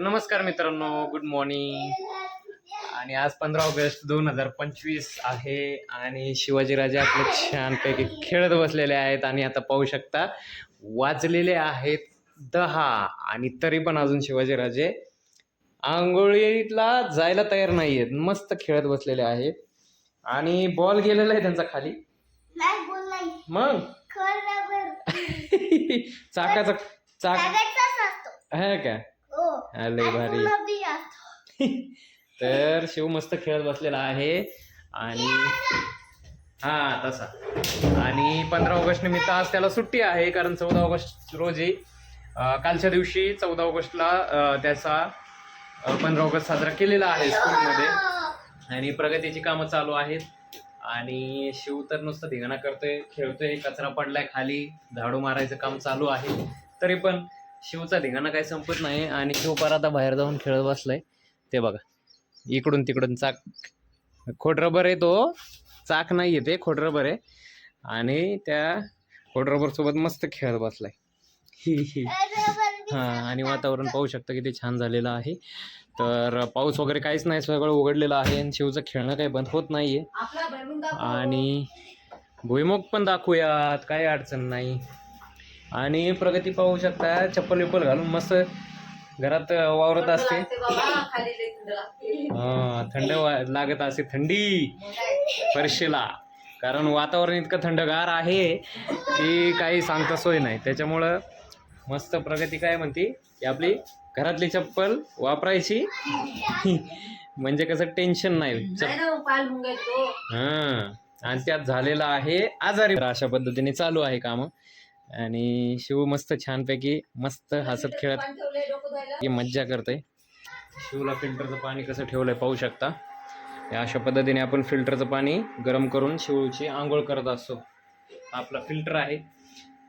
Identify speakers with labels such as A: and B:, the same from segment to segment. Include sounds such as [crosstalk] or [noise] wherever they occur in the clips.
A: नमस्कार मित्रांनो good morning आणि आज पंधरा ऑगस्ट दोन हजार पंचवीस आहे आणि शिवाजीराजे आपले छानपैकी खेळत बसलेले आहेत आणि आता पाहू शकता वाजलेले आहेत दहा आणि तरी पण अजून शिवाजीराजे आंघोळीला जायला तयार नाही आहेत मस्त खेळत बसलेले आहेत. आणि बॉल गेलेला आहे त्यांचा खाली. मग? [laughs] चाकाचा चाक आहे का? लय भारी. [laughs] तर शिव मस्त खेळत बसलेला आहे. आणि हा तसा. आणि पंधरा ऑगस्ट निमित्त आज त्याला सुट्टी आहे कारण चौदा ऑगस्ट रोजी कालच्या दिवशी चौदा ऑगस्टला त्याचा पंधरा ऑगस्ट साजरा केलेला आहे स्कूलमध्ये. आणि प्रगतीची कामं चालू आहेत. आणि शिव तर नुसतं धिंगाणा करतोय खेळतोय कचरा पडलाय खाली झाडू मारायचं काम चालू आहे. तरी पण शिवचा धिंगाणा काही संपत नाही आणि शिव पर आता बाहेर जाऊन खेळत बसलाय. ते बघा इकडून तिकडून चाक खोट रबर आहे तो. चाक नाही आहे ते खोट रबर आहे. आणि त्या खोट रबर सोबत मस्त खेळत बसलाय. हि हां. आणि वातावरण पाहू शकता किती छान झालेलं आहे. तर पाऊस वगैरे काहीच नाही सगळं उघडलेलं आहे आणि शिवचं खेळणं काही बंद होत नाही आहे आणि भुईमुग पण दाखवूयात काही अडचण नाही. आणि प्रगती पाहू शकता चप्पल विप्पल घालून मस्त घरात वावरत असते. हा थंड लागत असते थंडी. फरशीला. कारण वातावरण इतकं थंडगार आहे की काही सांगता सोय नाही. त्याच्यामुळं मस्त प्रगती काय म्हणते की आपली घरातली चप्पल वापरायची. म्हणजे कसं टेन्शन नाही. हां. आणि त्यात झालेला आहे आजारी. अशा पद्धतीने चालू आहे काम. आणि शिव मस्त छानपैकी मस्त हसत खेळत मज्जा करतोय. शिवला फिल्टरचं पाणी कसं ठेवलंय पाहू शकता. या अशा पद्धतीने आपण फिल्टरचं पाणी गरम करून शिवची आंघोळ करत असतो. आपला फिल्टर आहे.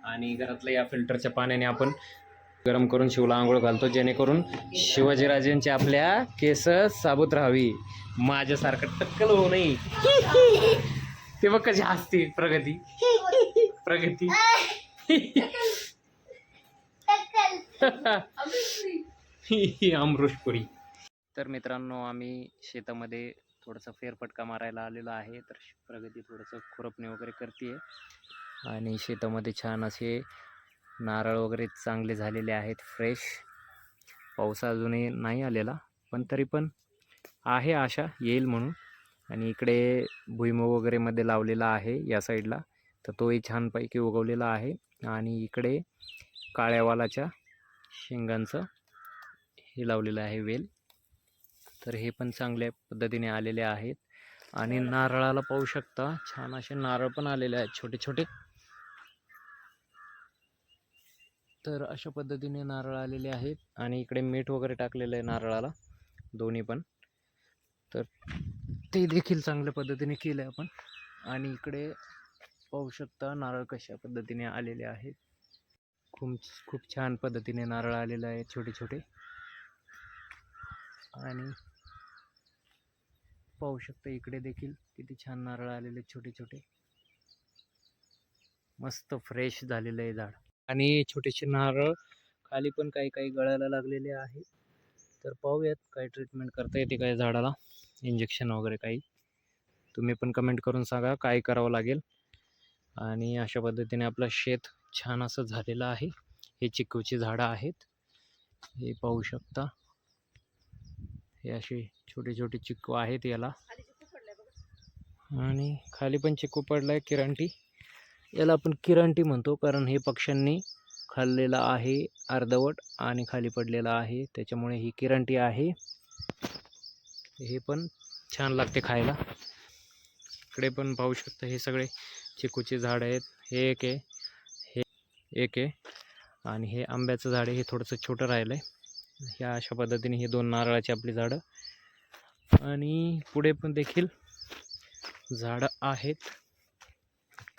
A: आणि घरातल्या या फिल्टरच्या पाण्याने आपण गरम करून शिवला आंघोळ घालतो जेणेकरून शिवाजीराजेंची आपल्या केस साबूत राहावी. माझ्यासारखं टक्कल होऊ नये. [laughs] ते बघ कशी हसते प्रगती? प्रगती? [laughs] [laughs] अमृषपुरी. तर मित्रांनो आम्ही शेतामध्ये थोडंसं फेरफटका मारायला आलेलो आहे. तर प्रगती थोडंसं खुरपणी वगैरे करते आणि शेतामध्ये छान असे नारळ वगैरे चांगले झालेले आहेत फ्रेश पाऊस अजूनही नाही आलेला पण तरी पण आहे आशा येईल म्हणून. आणि इकडे भुईमूग वगैरेमध्ये लावलेला आहे या साईडला तर तोही छानपैकी उगवलेला आहे. आणि इकडे काळ्या वालाच्या शेंगांचं हे लावलेलं आहे वेल. तर हे पण चांगल्या पद्धतीने आलेले आहेत. आणि नारळाला पाहू शकता छान असे नारळ पण आलेले आहेत छोटे छोटे तर अशा पद्धतीने नारळ आलेले आहेत. आणि इकडे मीठ वगैरे टाकलेलं आहे नारळाला दोन्ही पण. तर ते देखील चांगल्या पद्धतीने केलं आहे आपण. आणि इकडे पाहू शकता नारळ कशा पद्धतीने आलेले आहेत. खूप खूप छान पद्धतीने नारळ आलेले आहेत छोटे छोटे. आणि पाहू शकता इकडे देखील किती छान नारळ आलेले आहेत छोटे छोटे. मस्त फ्रेश झालेलं आहे झाड. आणि छोटेसे नारळ खाली पण काही काही गळायला लागलेले आहे तर पाहूयात काय ट्रीटमेंट करता येते काय झाडाला. इंजेक्शन वगैरे काही. तुम्ही पण कमेंट करून सांगा काय करावं लागेल. आणि अशा पद्धतीने आपलं शेत छान असं झालेलं आहे. हे चिकूची झाडं आहेत. हे पाहू शकता. हे असे छोटे छोटे चिक्कू आहेत याला. आणि खाली पण चिक्कू पडला आहे किरांटी. याला आपण किरांटी म्हणतो कारण हे पक्ष्यांनी खाल्लेलं आहे अर्धवट आणि खाली पडलेलं आहे. त्याच्यामुळे ही किरांटी आहे. हे पण छान लागते खायला. इकडे पण पाहू शकता हे सगळे चिकूचे झाड आहेत. हे एक आहे. हे एक आहे. आणि हे आंब्याचं झाड आहे. हे थोडंसं छोटं राहिलं आहे ह्या अशा पद्धतीने हे दोन नारळाची आपली झाडं. आणि पुढे पण देखील झाडं आहेत.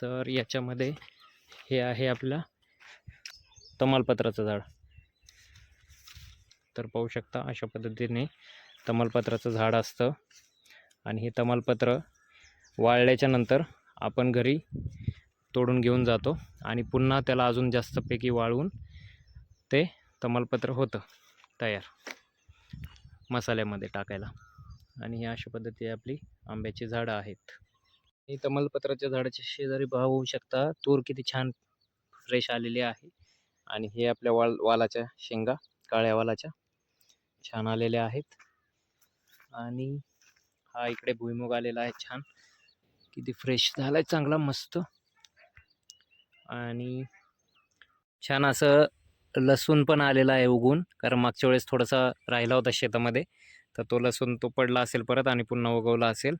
A: तर याच्यामध्ये हे आहे आपला तमालपत्राचं झाड. तर पाहू शकता अशा पद्धतीने तमालपत्राचं झाड असतं. आणि हे तमालपत्र वाळल्याच्या नंतर आपण घरी तोडून घेऊन जातो आणि पुन्हा त्याला अजून जास्तपैकी वाळवून ते तमालपत्र होतं तयार. मसाल्यामध्ये टाकायला. आणि ही अशा पद्धती आपली आंब्याची झाडं आहेत. ही तमालपत्राच्या झाडाच्या शेजारी होऊ शकता. तूर किती छान फ्रेश आलेली आहे. आणि हे आपल्या वाल वालाच्या शेंगा काळ्या वालाच्या छान आलेल्या आहेत. आणि हा इकडे भुईमुग आलेला आहे छान. किती फ्रेश झालाय चांगला मस्त. आणि छान असं लसूण पण आलेला आहे उगून कारण मागच्या वेळेस थोडासा राहिला होता शेतामध्ये तर तो लसूण तो पडला असेल परत आणि पुन्हा उगवला असेल.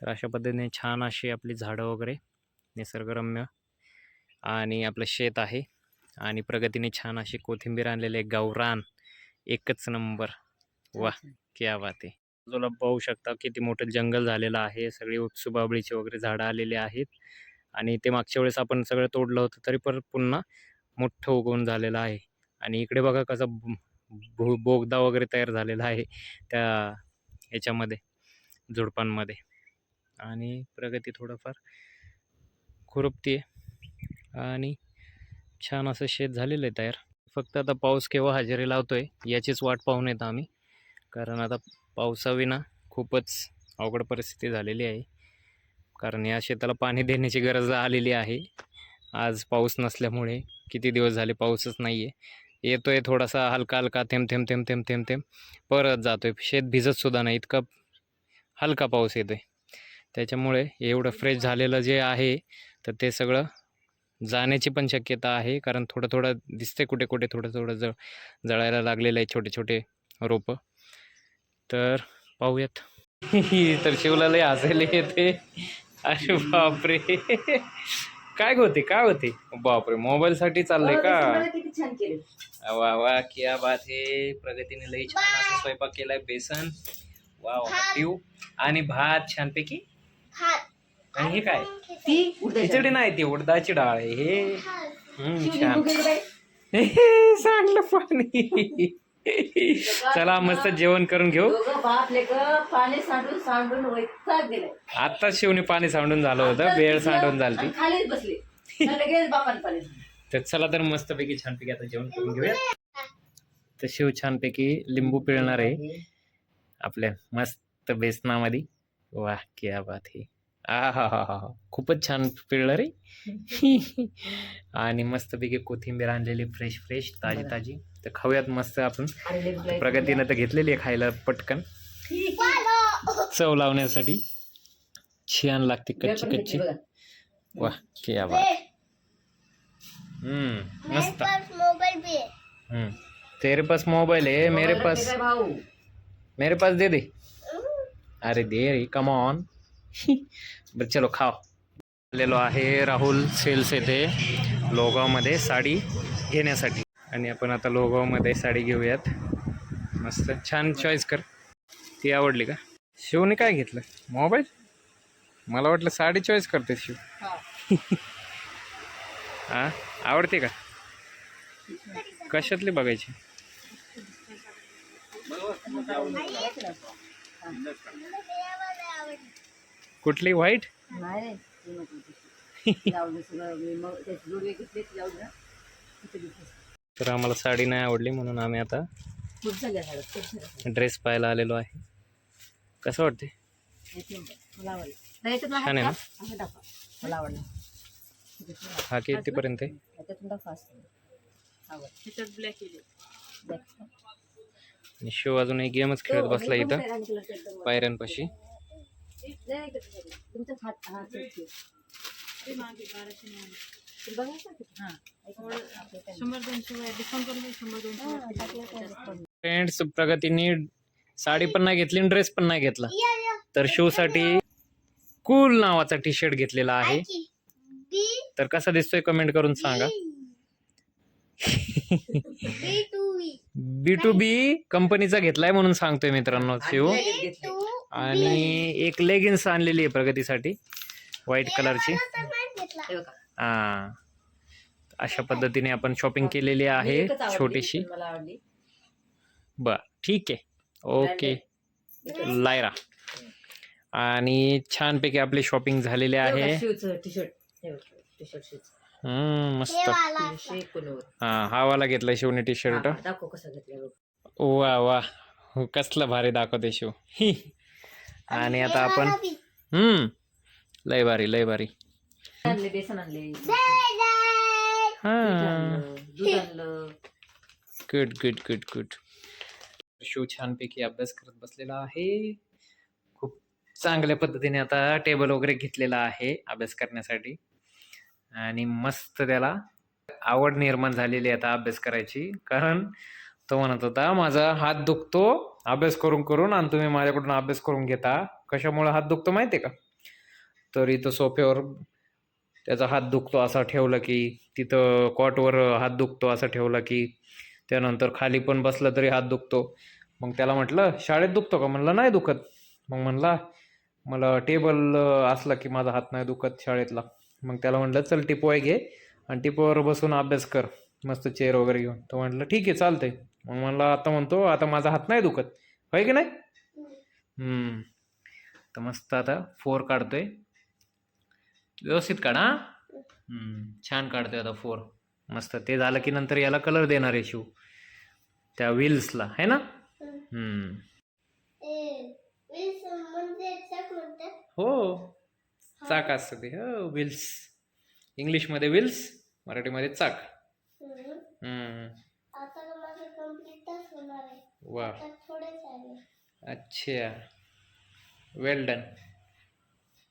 A: तर अशा पद्धतीने छान अशी आपली झाडं वगैरे निसर्गरम्य आणि आपलं शेत आहे. आणि प्रगतीने छान अशी कोथिंबीर आणलेली आहे गावरान एकच नंबर. वा क्या बात आहे. बाजूला पाहू शकता किती मोठं जंगल झालेलं आहे. सगळी उपसुबाबळीची वगैरे झाडं आलेली आहेत. आणि ते मागच्या वेळेस आपण सगळं तोडलं होतं तरी परत पुन्हा मोठं उगवून झालेलं आहे. आणि इकडे बघा कसा भो बोगदा वगैरे तयार झालेला आहे त्या याच्यामध्ये झुडपांमध्ये. आणि प्रगती थोडंफार खुरपती आहे आणि छान असं शेत झालेलं आहे तयार. फक्त आता पाऊस केव्हा हजेरी आहे याचीच वाट पाहून येतो आम्ही. कारण आता पावसाविना खूपच अवघड परिस्थिती झालेली आहे. कारण या शेताला पाणी देण्याची गरज आलेली आहे. आज पाऊस नसल्यामुळे किती दिवस झाले पाऊसच नाही आहे येतो आहे थोडासा हलका हलका थेंब थेंब थेंब थेंब थेंब थेंब परत जातो आहे शेत भिजतसुद्धा नाही इतका हलका पाऊस येतो आहे त्याच्यामुळे एवढं फ्रेश झालेलं जे आहे तर ते सगळं जाण्याची पण शक्यता आहे. कारण थोडं थोडं दिसते कुठे कुठे थोडं थोडं जळ जळायला लागलेलं आहे छोटे छोटे रोपं. तर पाहूयात. तर शिवला लय हसायला येते. अरे बापरे. काय होते काय होते? बापरे मोबाईलसाठी चाललंय का? वा वा क्या बात आहे प्रगतीने लई छान असा स्वयंपाक केलाय बेसन वा वा पिऊ आणि भात छानपैकी. आणि हे काय? खिचडी नाही ती उडदाची डाळ आहे हे. छान. हे, सांडलं पाणी. चला मस्त जेवण करून घेऊ.
B: पाणी सांडून सांडून
A: आत्ताच शिवने पाणी सांडून झालं होतं वेळ सांडून झाली
B: आणि खालीच बसले. आणि लगेच बापाने पाणी सांडलं.
A: तर चला तर मस्तपैकी छानपैकी आता जेवण करून घेऊया तर शिव छानपैकी लिंबू पिळणार आहे. आपल्या मस्त बेसनामध्ये. वा क्या बात आहे. आ हा हा हा खूपच छान पिळलं रे. [laughs] आणि मस्तपैकी कोथिंबीर आणलेली फ्रेश फ्रेश ताजी. ताजी. तर खाऊयात मस्त आपण. प्रगतीनं तर घेतलेली आहे खायला पटकन. चव लावण्यासाठी छान लागते कच्ची कच्ची. वा क्या बात. हम्म मस्त.
C: मोबाईल भी है.
A: हम्म. तेरे पास मोबाइल है मेरे
B: मोबाईल
A: पास. मेरे पास दे दे. अरे दे रे कम ऑन [laughs] बरं चलो खाओ. आलेलो आहे राहुल सेल्स येथे. लोगावमध्ये साडी घेण्यासाठी. आणि आपण आता लोगावमध्ये साडी घेऊयात. मस्त छान चॉईस कर. ती आवडली का? शिवने काय घेतलं? मोबाईल? मला वाटलं साडी चॉईस करते शिव.
B: हा. [laughs]
A: हा आवडते का? कशातली बघायची? कुठली व्हाईट
B: नाही.
A: तर आम्हाला साडी नाही आवडली म्हणून आम्ही आता. ड्रेस पाहायला आलेलो आहे. कसं वाटते छान आहे
B: हा
A: ना? हा कितीपर्यंत शिव अजून एक गेमच खेळत
B: तो
A: बसला इथं. पायऱ्यांपाशी.
B: तुमचा हात?
A: फ्रेंड्स प्रगतीने साडी पण नाही घेतली ड्रेस पण नाही घेतला. तर शिवसाठी कूल नावाचा टी शर्ट घेतलेला आहे. तर कसा दिसतोय कमेंट करून सांगा.
C: बी to be
A: B to be कंपनीचा घेतलाय म्हणून सांगतोय मित्रांनो शिव.
B: आणि घेतलं.
A: एक लेगिन्स आणलेली आहे प्रगतीसाठी व्हाईट कलरची
C: घेतला.
B: हे बघा.
A: अशा पद्धतीने आपण शॉपिंग केलेली आहे छोटीशी. बर ठीक आहे. ओके. लायरा. आणि छानपैकी आपली शॉपिंग झालेली आहे.
B: हे
C: हे
A: मस्त. हा हा वाला घेतलाय शिवने टी शर्ट
B: दाखव कसं घेतलं बघ.
A: वा वा. हो कसलं भारी दाखवते शिव. ही. आणि आता आपण. हम्म. लय भारी लय भारी.
B: आणले बेसन आणले. दूध
A: हा.
B: आणलं, दूध आणलं.
A: Good good good good Shiv छानपैकी अभ्यास करत बसलेला आहे. खूप चांगल्या पद्धतीने आता टेबल वगैरे घेतलेला आहे अभ्यास करण्यासाठी. आणि मस्त त्याला आवड निर्माण झालेली आहे आता अभ्यास करायची. कारण तो म्हणत होता माझा हात दुखतो अभ्यास करून करून आणि तुम्ही माझ्याकडून अभ्यास करून घेता. कशामुळे हात दुखतो माहिती आहे का? तर इथं सोफ्यावर त्याचा हात दुखतो असा ठेवलं की तिथं कॉटवर हात दुखतो असा ठेवला की त्यानंतर खाली पण बसलं तरी हात दुखतो. मग त्याला म्हटलं शाळेत दुखतो का? म्हणलं नाही दुखत. मग म्हणला मला टेबल असला की माझा हात नाही दुखत शाळेतला. मग त्याला म्हटलं चल टिपोय घे आणि टिपोवर बसून अभ्यास कर. मस्त चेअर वगैरे घेऊन. तो म्हटलं ठीक आहे चालतंय. मग म्हणला आता म्हणतो आता माझा हात नाही दुखत. होय की नाही? हम्म. तर मस्त आता फोर काढतोय. व्यवस्थित काढा हा? हम्म, छान काढतोय आता फोर. मस्त. ते झालं की नंतर याला कलर देणार आहे शिव. त्या व्हील्सला है ना. हो. चाक असतं ते. हो व्हील्स इंग्लिशमध्ये व्हील्स मराठीमध्ये चाक.
C: हम्म.
A: हम्म.
C: आता तर माझं कम्प्लीटच होणार आहे
A: वा अच्छा. वेल डन